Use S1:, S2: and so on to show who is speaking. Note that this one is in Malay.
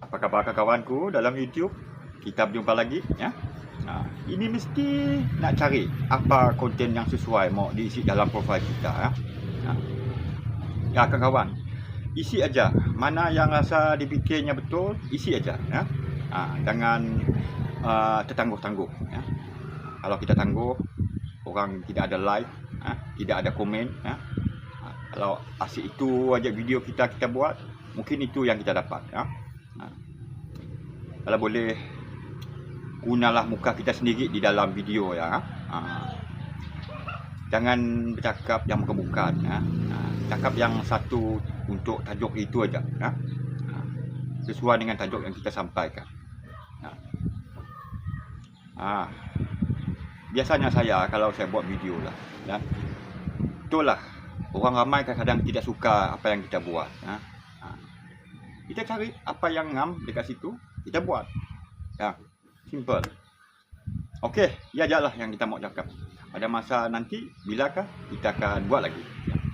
S1: Apa khabar kawan-kawanku dalam YouTube? Kita berjumpa lagi ya. Ha, ini mesti nak cari apa konten yang sesuai mau diisi dalam profil kita ya. Ha. Ya kawan-kawan, isi aja. Mana yang rasa difikirnya betul, isi aja ya. Ha, jangan uh, tertangguh-tangguh ya. Kalau kita tangguh, orang tidak ada like, ha, tidak ada komen ya. Ha, kalau asyik itu aja video kita kita buat, mungkin itu yang kita dapat ya. Ha. Kalau boleh gunalah muka kita sendiri di dalam video ya. Ha. Jangan bercakap yang bukan-bukan ya. Ha. Cakap yang satu untuk tajuk itu aja ya. Ha. Sesuai dengan tajuk yang kita sampaikan. Ha. Ha. Biasanya saya kalau saya buat video lah ya. Itulah orang ramai kadang-kadang tidak suka apa yang kita buat. Ha. Kita cari apa yang ngam dekat situ, kita buat. Ya. Simple. Okey, ya jalah yang kita mau cakap. Pada masa nanti, bilakah kita akan buat lagi. Ya.